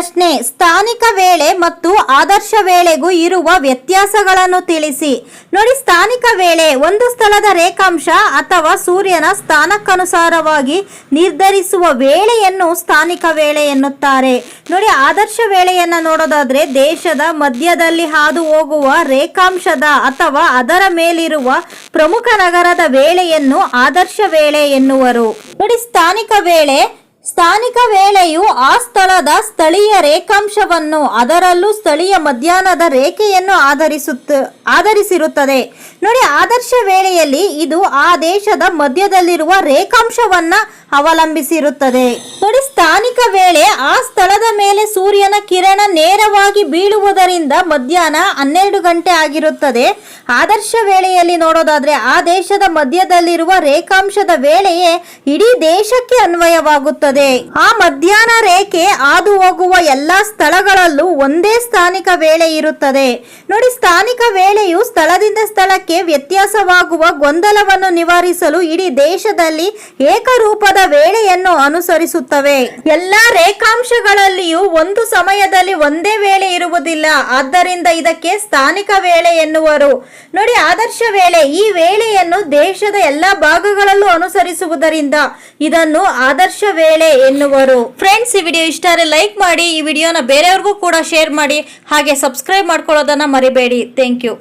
ಪ್ರಶ್ನೆ, ಸ್ಥಾನಿಕ ವೇಳೆ ಮತ್ತು ಆದರ್ಶ ವೇಳೆಗೂ ಇರುವ ವ್ಯತ್ಯಾಸಗಳನ್ನು ತಿಳಿಸಿ. ನೋಡಿ, ಸ್ಥಾನಿಕ ವೇಳೆ ಒಂದು ಸ್ಥಳದ ರೇಖಾಂಶ ಅಥವಾ ಸೂರ್ಯನ ಸ್ಥಾನಕ್ಕನುಸಾರವಾಗಿ ನಿರ್ಧರಿಸುವ ವೇಳೆಯನ್ನು ಸ್ಥಾನಿಕ ವೇಳೆ ಎನ್ನುತ್ತಾರೆ. ನೋಡಿ, ಆದರ್ಶ ವೇಳೆಯನ್ನು ನೋಡೋದಾದ್ರೆ ದೇಶದ ಮಧ್ಯದಲ್ಲಿ ಹಾದು ಹೋಗುವ ರೇಖಾಂಶದ ಅಥವಾ ಅದರ ಮೇಲಿರುವ ಪ್ರಮುಖ ನಗರದ ವೇಳೆಯನ್ನು ಆದರ್ಶ ವೇಳೆ ಎನ್ನುವರು. ನೋಡಿ, ಸ್ಥಾನಿಕ ವೇಳೆ ಸ್ಥಾನಿಕ ವೇಳೆಯು ಆ ಸ್ಥಳದ ಸ್ಥಳೀಯ ರೇಖಾಂಶವನ್ನು ಅದರಲ್ಲೂ ಸ್ಥಳೀಯ ಮಧ್ಯಾಹ್ನದ ರೇಖೆಯನ್ನು ಆಧರಿಸುತ್ತ, ಆಧರಿಸಿರುತ್ತದೆ. ನೋಡಿ, ಆದರ್ಶ ವೇಳೆಯಲ್ಲಿ ಇದು ಆ ದೇಶದ ಮಧ್ಯದಲ್ಲಿರುವ ರೇಖಾಂಶವನ್ನ ಅವಲಂಬಿಸಿರುತ್ತದೆ. ನೋಡಿ, ಸ್ಥಾನಿಕ ವೇಳೆ ಆ ಸ್ಥಳದ ಮೇಲೆ ಸೂರ್ಯನ ಕಿರಣ ನೇರವಾಗಿ ಬೀಳುವುದರಿಂದ ಮಧ್ಯಾಹ್ನ ಹನ್ನೆರಡು ಗಂಟೆ ಆಗಿರುತ್ತದೆ. ಆದರ್ಶ ವೇಳೆಯಲ್ಲಿ ನೋಡೋದಾದ್ರೆ ಆ ದೇಶದ ಮಧ್ಯದಲ್ಲಿರುವ ರೇಖಾಂಶದ ವೇಳೆಯೇ ಇಡೀ ದೇಶಕ್ಕೆ ಅನ್ವಯವಾಗುತ್ತದೆ. ಆ ಮಧ್ಯಾಹ್ನ ರೇಖೆ ಹಾದು ಹೋಗುವ ಎಲ್ಲಾ ಸ್ಥಳಗಳಲ್ಲೂ ಒಂದೇ ಸ್ಥಾನಿಕ ವೇಳೆ ಇರುತ್ತದೆ. ನೋಡಿ, ಸ್ಥಾನಿಕ ವೇಳೆಯು ಸ್ಥಳದಿಂದ ಸ್ಥಳಕ್ಕೆ ವ್ಯತ್ಯಾಸವಾಗುವ ಗೊಂದಲವನ್ನು ನಿವಾರಿಸಲು ಇಡೀ ದೇಶದಲ್ಲಿ ಏಕರೂಪದ ವೇಳೆಯನ್ನು ಅನುಸರಿಸುತ್ತವೆ. ಎಲ್ಲಾ ರೇಖಾಂಶಗಳಲ್ಲಿಯೂ ಒಂದು ಸಮಯದಲ್ಲಿ ಒಂದೇ ವೇಳೆ ಇರುವುದಿಲ್ಲ. ಆದ್ದರಿಂದ ಇದಕ್ಕೆ ಸ್ಥಾನಿಕ ವೇಳೆ ಎನ್ನುವರು. ನೋಡಿ, ಆದರ್ಶ ವೇಳೆ ಈ ವೇಳೆಯನ್ನು ದೇಶದ ಎಲ್ಲ ಭಾಗಗಳಲ್ಲೂ ಅನುಸರಿಸುವುದರಿಂದ ಇದನ್ನು ಆದರ್ಶ ವೇಳೆ ಎನ್ನುವರು. ಫ್ರೆಂಡ್ಸ್ ಈ ವಿಡಿಯೋ ಇಷ್ಟ ಲೈಕ್ ಮಾಡಿ, ಈ ವಿಡಿಯೋನ ಬೇರೆಯವ್ರಿಗೂ ಕೂಡ ಶೇರ್ ಮಾಡಿ, ಹಾಗೆ ಸಬ್ಸ್ಕ್ರೈಬ್ ಮಾಡ್ಕೊಳ್ಳೋದನ್ನ ಮರಿಬೇಡಿ. Thank you